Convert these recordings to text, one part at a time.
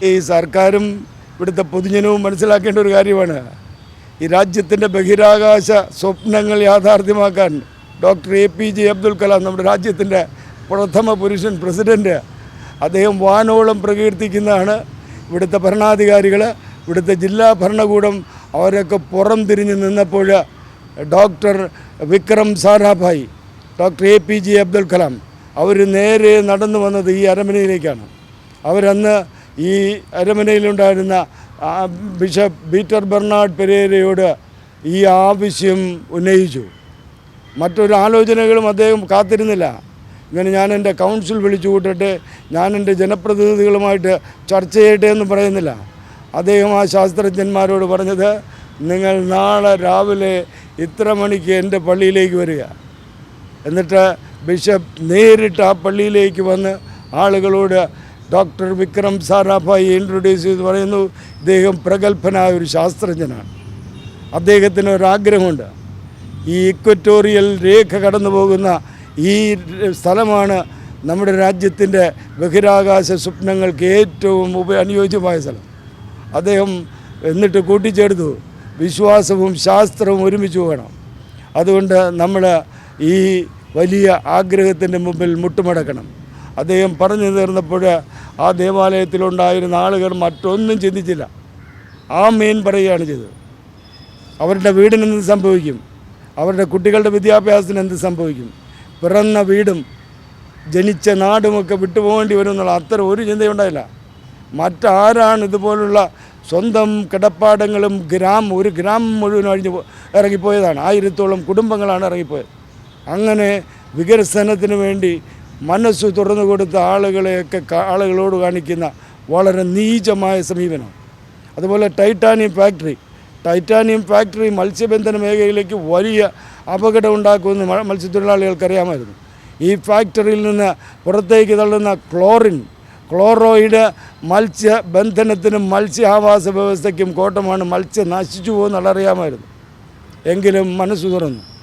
ഈ സർക്കാരും ഇവിടുത്തെ പൊതുജനവും മനസ്സിലാക്കേണ്ട ഒരു കാര്യമാണ്. ഈ രാജ്യത്തിന്റെ ബഹിരാകാശ സ്വപ്നങ്ങൾ യാഥാർത്ഥ്യമാക്കാൻ doctor A P J Abdul Kalam നമ്മുടെ രാജ്യത്തിന്റെ പ്രഥമ പുരുഷൻ പ്രസിഡന്റ് അദ്ദേഹം വാനോളം പ്രകീർത്തിക്കുന്നതാണ്. ഇവിടുത്തെ ഭരണാധികാരികൾ ഇവിടുത്തെ ജില്ലാ ഭരണകൂടം അവരൊക്കെ പുറം തിരിഞ്ഞ് നിന്നപ്പോൾ doctor Vikram Sarabhai doctor A P J Abdul Kalam അവർ നേരെ നടന്നു വന്നത് ഈ അരമനയിലേക്കാണ്. അവരന്ന് ഈ അരമനയിലുണ്ടായിരുന്ന ബിഷപ്പ് ബീറ്റർ ബെർണാഡ് പെരേരയോട് ഈ ആവശ്യം ഉന്നയിച്ചു. മറ്റൊരു ആലോചനകളും അദ്ദേഹം കാത്തിരുന്നില്ല. ഇങ്ങനെ ഞാൻ എന്റെ കൗൺസിൽ വിളിച്ചു കൂട്ടിട്ട് ഞാൻ എന്റെ ജനപ്രതിനിധികളുമായിട്ട് ചർച്ച ചെയ്യട്ടെ എന്ന് പറയുന്നില്ല. അദ്ദേഹം ആ ശാസ്ത്രജ്ഞന്മാരോട് പറഞ്ഞത് നിങ്ങൾ നാളെ രാവിലെ ഇത്ര മണിക്ക് എന്റെ പള്ളിയിലേക്ക് വരിക. എന്നിട്ട് ബിഷപ്പ് നേരിട്ട് ആ പള്ളിയിലേക്ക് വന്ന് ആളുകളോട് ഡോക്ടർ വിക്രം സാരാഭായി ഇൻട്രൊഡ്യൂസ് ചെയ്ത് പറയുന്നു ഇദ്ദേഹം പ്രഗത്ഭനായ ഒരു ശാസ്ത്രജ്ഞനാണ്. അദ്ദേഹത്തിന് ഒരാഗ്രഹമുണ്ട്. ഈ ഇക്വറ്റോറിയൽ രേഖ കടന്നു പോകുന്ന ഈ സ്ഥലമാണ് നമ്മുടെ രാജ്യത്തിന്റെ ബഹിരാകാശ സ്വപ്നങ്ങൾക്ക് ഏറ്റവും ഉപ അനുയോജ്യമായ സ്ഥലം. അദ്ദേഹം എന്നിട്ട് കൂട്ടിച്ചേർത്തു. വിശ്വാസവും ശാസ്ത്രവും ഒരുമിച്ച് പോകണം. അതുകൊണ്ട് നമ്മൾ ഈ വലിയ ആഗ്രഹത്തിന്റെ മുമ്പിൽ മുട്ടുമടക്കണം. അദ്ദേഹം പറഞ്ഞു തീർന്നപ്പോൾ ആ ദേവാലയത്തിലുണ്ടായിരുന്ന ആളുകൾ മറ്റൊന്നും ചിന്തിച്ചില്ല. ആ മെയിൻ പറയുകയാണ് ചെയ്തത്. അവരുടെ വീടിന് എന്ത് സംഭവിക്കും? അവരുടെ കുട്ടികളുടെ വിദ്യാഭ്യാസത്തിന് എന്ത് സംഭവിക്കും? പിറന്ന വീടും ജനിച്ച നാടുമൊക്കെ വിട്ടുപോകേണ്ടി വരും എന്നുള്ള അത്തരം ഒരു ചിന്തയുണ്ടായില്ല. മറ്റാരാണ് ഇതുപോലുള്ള സ്വന്തം കിടപ്പാടങ്ങളും ഗ്രാമം ഒരു ഗ്രാമം മുഴുവൻ അഴിഞ്ഞു ഇറങ്ങിപ്പോയതാണ്. ആയിരത്തോളം കുടുംബങ്ങളാണ് ഇറങ്ങിപ്പോയത്. അങ്ങനെ വികസനത്തിന് വേണ്ടി മനസ്സ് തുറന്നു കൊടുത്ത ആളുകളെയൊക്കെ ആളുകളോട് കാണിക്കുന്ന വളരെ നീചമായ സമീപനം. അതുപോലെ ടൈറ്റാനിയം ഫാക്ടറി. ടൈറ്റാനിയം ഫാക്ടറി മത്സ്യബന്ധന മേഖലയിലേക്ക് വലിയ അപകടം ഉണ്ടാക്കുമെന്ന് മത്സ്യത്തൊഴിലാളികൾക്കറിയാമായിരുന്നു. ഈ ഫാക്ടറിയിൽ നിന്ന് പുറത്തേക്ക് തള്ളുന്ന ക്ലോറിൻ ക്ലോറോയിഡ് മത്സ്യബന്ധനത്തിനും മത്സ്യാവാസ വ്യവസ്ഥയ്ക്കും കോട്ടമാണ് മത്സ്യം നശിച്ചു പോകുന്നുള്ള അറിയാമായിരുന്നു. എങ്കിലും മനസ്സ് തുറന്നു.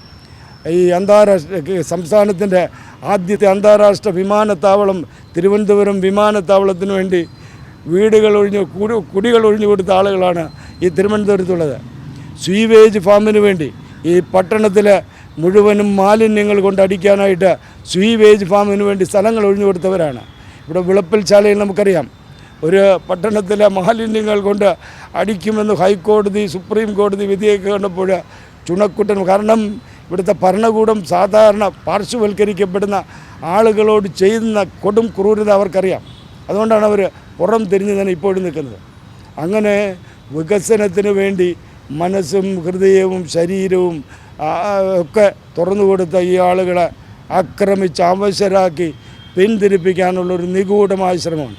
ഈ അന്താരാഷ്ട്ര സംസ്ഥാനത്തിന്റെ ആദ്യത്തെ അന്താരാഷ്ട്ര വിമാനത്താവളം തിരുവനന്തപുരം വിമാനത്താവളത്തിന് വേണ്ടി വീടുകൾ ഒഴിഞ്ഞ് കുടി കുടികൾ ഒഴിഞ്ഞു കൊടുത്ത ആളുകളാണ് ഈ തിരുവനന്തപുരത്തുള്ളത്. സ്വീവേജ് ഫാമിന് വേണ്ടി ഈ പട്ടണത്തിലെ മുഴുവനും മാലിന്യങ്ങൾ കൊണ്ട് അടിക്കാനായിട്ട് സ്വീവേജ് ഫാമിന് വേണ്ടി സ്ഥലങ്ങൾ ഒഴിഞ്ഞു കൊടുത്തവരാണ്. ഇവിടെ വിളപ്പിൽ ശാലയിൽ നമുക്കറിയാം. ഒരു പട്ടണത്തിലെ മാലിന്യങ്ങൾ കൊണ്ട് അടിക്കുമെന്ന് ഹൈക്കോടതി സുപ്രീം കോടതി വിധിയൊക്കെ കണ്ടപ്പോൾ ചുണക്കുട്ടൻ കാരണം ഇവിടുത്തെ ഭരണകൂടം സാധാരണ പാർശ്വവൽക്കരിക്കപ്പെടുന്ന ആളുകളോട് ചെയ്യുന്ന കൊടും ക്രൂരത അവർക്കറിയാം. അതുകൊണ്ടാണ് അവർ പുറം തിരിഞ്ഞ് തന്നെ ഇപ്പോഴും നിൽക്കുന്നത്. അങ്ങനെ വികസനത്തിന് വേണ്ടി മനസ്സും ഹൃദയവും ശരീരവും ഒക്കെ തുറന്നു കൊടുത്ത ഈ ആളുകളെ ആക്രമിച്ച് അവശരാക്കി പിന്തിരിപ്പിക്കാനുള്ളൊരു നിഗൂഢമായ ശ്രമമാണ്.